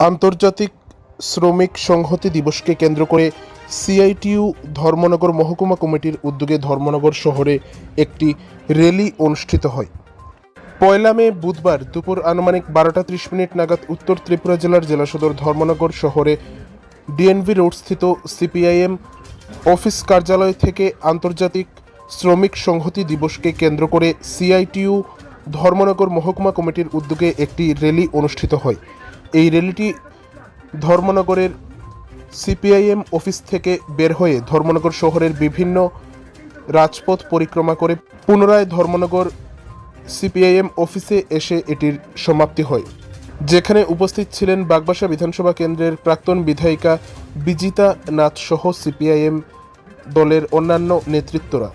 আন্তর্জাতিক শ্রমিক সংহতি দিবসকে কেন্দ্র করে সিআইটিইউ ধর্মনগর মহকুমা কমিটির উদ্যোগে ধর্মনগর শহরে একটি র্যালি অনুষ্ঠিত হয়। পয়লা মে বুধবার দুপুর আনুমানিক বারোটা ত্রিশ মিনিট নাগাদ উত্তর ত্রিপুরা জেলার জেলা সদর ধর্মনগর শহরে ডিএনভি রোডস্থিত সিপিআইএম অফিস কার্যালয় থেকে আন্তর্জাতিক শ্রমিক সংহতি দিবসকে কেন্দ্র করে সিআইটিইউ ধর্মনগর মহকুমা কমিটির উদ্যোগে একটি র্যালি অনুষ্ঠিত হয়। এই র্যালিটি ধর্মনগরের সিপিআইএম অফিস থেকে বের হয়ে ধর্মনগর শহরের বিভিন্ন রাজপথ পরিক্রমা করে পুনরায় ধর্মনগর সিপিআইএম অফিসে এসে এটির সমাপ্তি হয়। যেখানে উপস্থিত ছিলেন বাগবাসা বিধানসভা কেন্দ্রের প্রাক্তন বিধায়িকা বিজিতা নাথ সহ সিপিআইএম দলের অন্যান্য নেতৃত্বরা।